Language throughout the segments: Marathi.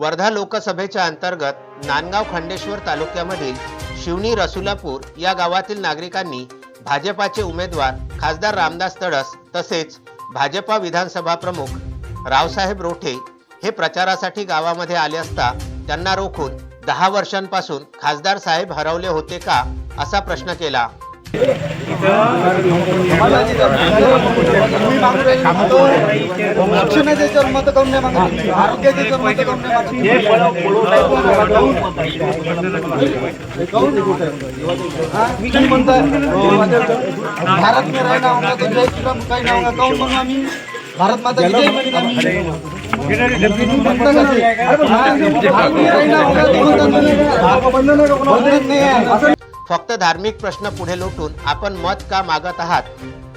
वर्धा लोकसभेच्या अंतर्गत नांदगाव खंडेश्वर तालुक्यामधील शिवणी रसुलापूर या गावातील नागरिकांनी भाजपाचे उमेदवार खासदार रामदास तडस तसेच भाजपा विधानसभा प्रमुख रावसाहेब रोठे हे प्रचारासाठी गावामध्ये आले असता त्यांना रोखून दहा वर्षांपासून खासदार साहेब हरवले होते का असा प्रश्न केला. मत मत भारत में रहना होगा तो जय श्री राम काही होगा काऊन म्हणून भारत माता की जय ना भारत में रहना होगा तो नाही फक्त धार्मिक प्रश्न पुढे लोटून आपण मत का मागत आहात?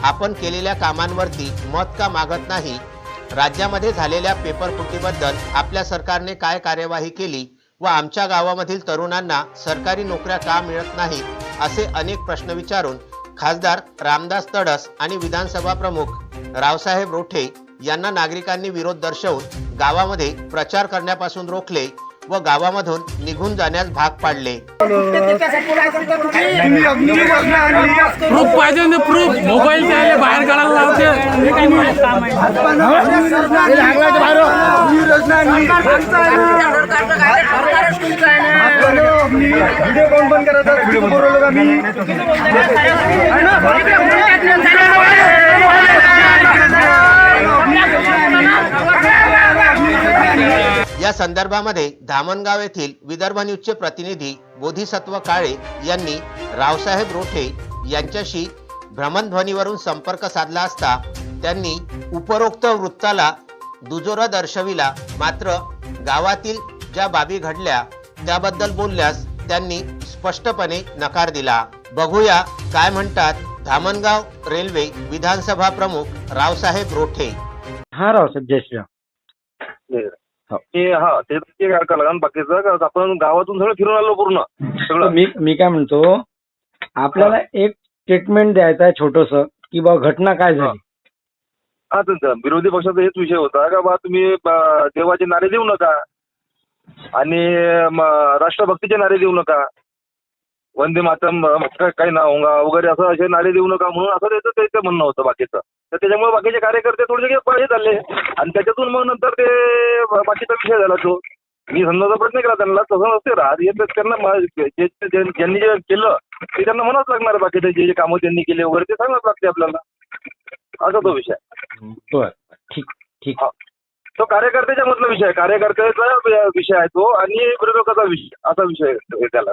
आपण केलेल्या कामांवरती मत का मागत नाही? राज्यामध्ये झालेल्या पेपरफुटीबद्दल आपल्या सरकारने काय कार्यवाही केली व आमच्या गावामधील तरुणांना सरकारी नोकऱ्या का मिळत नाही असे अनेक प्रश्न विचारून खासदार रामदास तडस आणि विधानसभा प्रमुख रावसाहेब रोठे यांना नागरिकांनी विरोध दर्शवून गावामध्ये प्रचार करण्यापासून रोखले व गावामधून निघून जाण्यास भाग पाडले. प्रूफ पाहिजे ना प्रूफ मोबाईल त्याला बाहेर काढायला लावते. हे. व्हिडिओ कोण बंद करायचा व्हिडिओ बोलवलं का मी या संदर्भामध्ये धामणगाव येथील विदर्भ न्यूजचे प्रतिनिधी बोधिसत्व काळे यांनी रावसाहेब रोठे यांच्याशी भ्रमणध्वनीवरून संपर्क साधला असता त्यांनी उपरोक्त वृत्ताला दुजोरा दर्शविला. मात्र गावातील ज्या बाबी घडल्या त्याबद्दल बोलल्यास त्यांनी स्पष्टपणे नकार दिला. बघूया काय म्हणतात धामणगाव रेल्वे विधानसभा प्रमुख रावसाहेब रोठे. हा रावसाहेब जय श्रीराम. हो. ते हा ते करायला लागलं बाकीचं का आपण गावातून सगळं फिरून आलो पूर्ण. सगळं. मी मी काय म्हणतो आपल्याला एक स्टेटमेंट द्यायचं आहे छोटस की बा घटना काय झाली? हा. विरोधी पक्षाचा हेच विषय होता का बा तुम्ही देवाचे नारे देऊ नका. आणि राष्ट्रभक्तीचे नारे देऊ नका. वंदे का- काही ना होंगा वगैरे असं असे नारे देऊ नका म्हणून असं त्याचं ते- ते म्हणणं होतं बाकीचं. तर त्याच्यामुळे बाकीचे कार्यकर्ते थोडेसे पळले चालले. आणि त्याच्यातून मग नंतर ते बाकीचा विषय झाला तो. मी समजायचा प्रयत्न केला त्यांना तसं नसते राहत. तर त्यांना ज्यांनी जे केलं ते त्यांना म्हणावंच लागणार आहे बाकीचे जे जे कामं त्यांनी केले वगैरे ते सांगावंच लागते आपल्याला. असा तो विषय ठीक ठीक. हा. तो कार्यकर्त्याच्या मधला विषय आहे. कार्यकर्त्याचा विषय आहे तो आणि विरोधकाचा विषय असा विषय त्याला.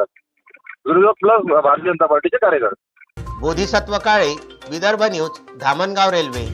विरोधक प्लस भारतीय जनता पार्टीचे कार्यकर्ते. Bodhisattva Kale Vidarbha news Dhamangaon railway